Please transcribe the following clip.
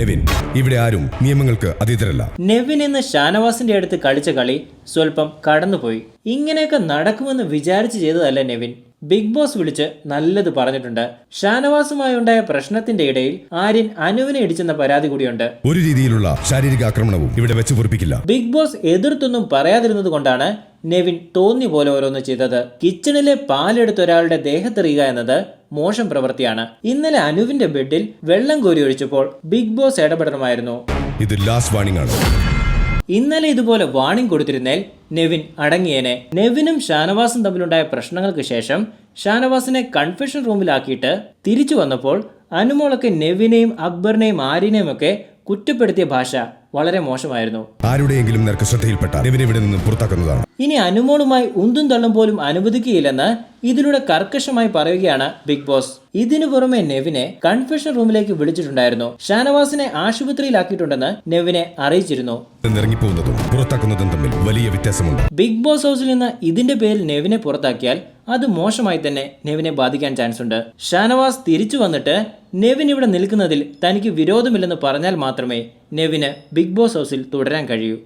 നെവിൻ. ഇവിടെ ആരും നിയമങ്ങൾക്ക് അതീതരല്ല. നെവിൻ ഇന്ന് ഷാനവാസിന്റെ അടുത്ത് കളിച്ച കളി സ്വല്പം കടന്നുപോയി. ഇങ്ങനെയൊക്കെ നടക്കുമെന്ന് വിചാരിച്ചു ചെയ്തതല്ല നെവിൻ? ബിഗ് ബോസ് വിളിച്ച് നല്ലത് പറഞ്ഞിട്ടുണ്ട്. ഷാനവാസുമായി ഉണ്ടായ പ്രശ്നത്തിന്റെ ഇടയിൽ ആര്യൻ അനുവിനെ ഇടിച്ചെന്ന പരാതി കൂടിയുണ്ട്. ഒരു രീതിയിലുള്ള ശാരീരിക ആക്രമണവും ഇവിടെ വെച്ച് പൊറിപ്പിക്കില്ല. ബിഗ് ബോസ് എതിർത്തൊന്നും പറയാതിരുന്നത് കൊണ്ടാണ് നെവിൻ തോന്നി പോലെ ഓരോന്ന് ചെയ്തത്. കിച്ചണിലെ പാലെടുത്ത ഒരാളുടെ ദേഹത്തെറിയുക എന്നത് മോശം പ്രവൃത്തിയാണ്. ഇന്നലെ അനുവിന്റെ ബെഡിൽ വെള്ളം കോരി ഒഴിച്ചപ്പോൾ ബിഗ് ബോസ് ഇടപെടണമായിരുന്നു. ഇത് ലാസ്റ്റ് വാണിംഗ് ആണ്. ഇന്നലെ ഇതുപോലെ വാണിംഗ് കൊടുത്തിരുന്നേൽ നെവിൻ അടങ്ങിയേനെ. നെവിനും ഷാനവാസും തമ്മിലുണ്ടായ പ്രശ്നങ്ങൾക്ക് ശേഷം ഷാനവാസിനെ കൺഫെഷൻ റൂമിലാക്കിയിട്ട് തിരിച്ചു വന്നപ്പോൾ അനുമോളൊക്കെ നെവിനെയും അക്ബറിനെയും ആര്യനെയും ഒക്കെ കുറ്റപ്പെടുത്തിയ ഭാഷ വളരെ മോശമായിരുന്നു. ആരുടെയെങ്കിലും നേർക്ക് ശ്രദ്ധയിൽപ്പെട്ട നെവിനെ ഇവിടെ നിന്ന് പുറത്താക്കുന്നതാണ്. ഇനി അനുമോളുമായി ഉന്തും തള്ളും പോലും അനുവദിക്കുകയില്ലെന്ന് ഇതിലൂടെ കർക്കശമായി പറയുകയാണ് ബിഗ് ബോസ്. ഇതിനു പുറമെ നെവിനെ കൺഫെഷൻ റൂമിലേക്ക് വിളിച്ചിട്ടുണ്ടായിരുന്നു. ഷാനവാസിനെ ആശുപത്രിയിലാക്കിയിട്ടുണ്ടെന്ന് നെവിനെ അറിയിച്ചിരുന്നു. പുറത്താക്കുന്നതും തമ്മിൽ വലിയ വ്യത്യാസമുണ്ട്. ബിഗ് ബോസ് ഹൗസിൽ നിന്ന് ഇതിന്റെ പേരിൽ നെവിനെ പുറത്താക്കിയാൽ അത് മോശമായി തന്നെ നെവിനെ ബാധിക്കാൻ ചാൻസ് ഉണ്ട്. ഷാനവാസ് തിരിച്ചു വന്നിട്ട് നെവിൻ ഇവിടെ നിൽക്കുന്നതിൽ തനിക്ക് വിരോധമില്ലെന്ന് പറഞ്ഞാൽ മാത്രമേ നെവിന് ബിഗ് ബോസ് ഹൗസിൽ തുടരാൻ കഴിയൂ.